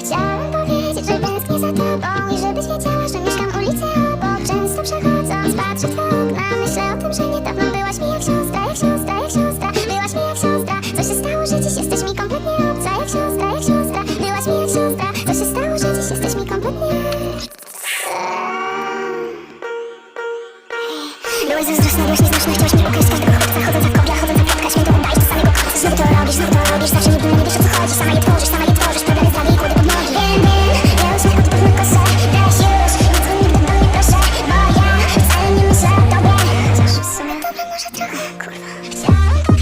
Chciałam powiedzieć, że tęsknię za tobą I żebyś wiedziała, że mieszkam ulicę obok. Często przechodząc, patrzę w okna Myślę o tym, że niedawno byłaś mi jak siostra Jak siostra, jak siostra. Byłaś mi jak siostra. Co się stało, że dziś jesteś mi kompletnie obca? Jak siostra, jak siostra. Byłaś mi jak siostra. Co się stało, że dziś jesteś mi kompletnie Byłeś zazdrosna, byłeś nieznaczna Chciałaś mnie ukryć z くなっち